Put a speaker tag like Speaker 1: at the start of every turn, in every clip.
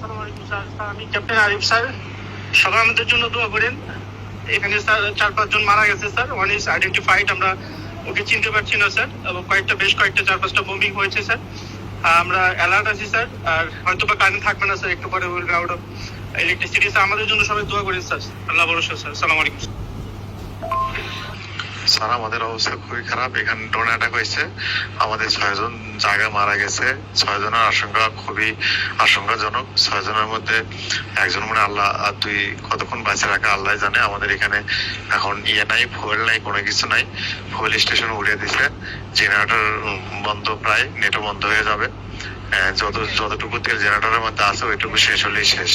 Speaker 1: আসসালামু আলাইকুম আমি ক্যাপ্টেন আরিফ, স্যার। সবাই আমাদের জন্য দোয়া করেন। এখানে, স্যার, চার পাঁচজন মারা গেছে, স্যার। ওয়ান ইজ আইডেন্টিফাইড আমরা ওকে চিনতে পারছি না, স্যার। এবং কয়েকটা, বেশ কয়েকটা, চার, পাঁচটা বোমিং হয়েছে, স্যার। আমরা অ্যালার্ট আছি, স্যার। আর হয়তো বা কারেন্ট থাকবে না, স্যার। একটু পরে will out of electricity sir. আমাদের জন্য সবাই দোয়া করেন, স্যার। আল্লাহ ভরসা, স্যার। সালাম আলাইকুম
Speaker 2: স্যার আমাদের অবস্থা খুবই খারাপ। এখানে ড্রোন অ্যাটাক হয়েছে। আমাদের ছয়জন জায়গা মারা গেছে। ছয়জনের আশঙ্কা খুবই আশঙ্কাজনক। ছয়জনের মধ্যে একজন মানে আল্লাহ, আর তুই কতক্ষণ বাঁচে রাখা আল্লাহ জানে। আমাদের এখানে এখন ইয়ে নাই ফুয়েল নাই, কোনো কিছু নাই। ফুয়েল স্টেশন উড়িয়ে দিছে। জেনারেটর বন্ধ প্রায় নেটও বন্ধ হয়ে যাবে। যত, যতটুকু তেল জেনারেটরের মধ্যে আছে, ওইটুকু শেষ হলেই শেষ।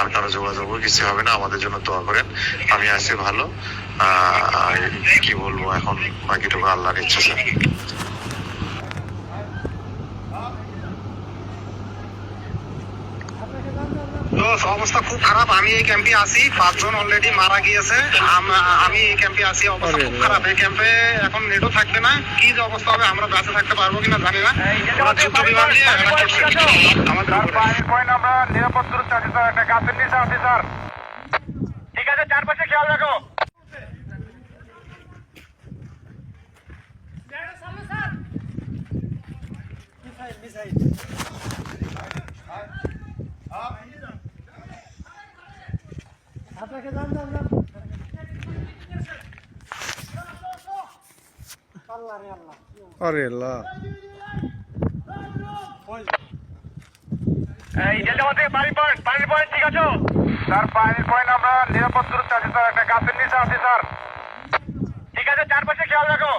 Speaker 2: আর কারও যোগাযোগ কিছু হবে না, আমাদের জন্য দোয়া করেন। আমি আছি ভালো। কি বলব এখন? বাকিটুকু আল্লাহর ইচ্ছা স্যার।
Speaker 3: অবস্থা খুব খারাপ। আমি এই ক্যাম্পে আছি পাঁচজন অলরেডি মারা গিয়েছে। আমি এই ক্যাম্পে আছি অবস্থা খুব খারাপ। এই ক্যাম্পে এখন নেটও থাকবে না। কি যে অবস্থা হবে আমরা বেঁচে থাকতে পারব কিনা জানি না। যুদ্ধ বিমান দিয়ে আমাদের
Speaker 4: আমরা নিরাপদ দূরত্বে আছি স্যার একটা গাছের নিচে আছি স্যার ঠিক আছে চারপাশে খেয়াল রাখো।
Speaker 5: আরে আল্লাহ।
Speaker 4: এই আমাদের পানি পয়েন্ট পানির পয়েন্ট ঠিক আছে? স্যার পানির পয়েন্ট আমরা নিরাপদ দূরত্বে আছি স্যার। একটা গাছের নিচে আছি স্যার। ঠিক আছে চারপাশে খেয়াল রাখো।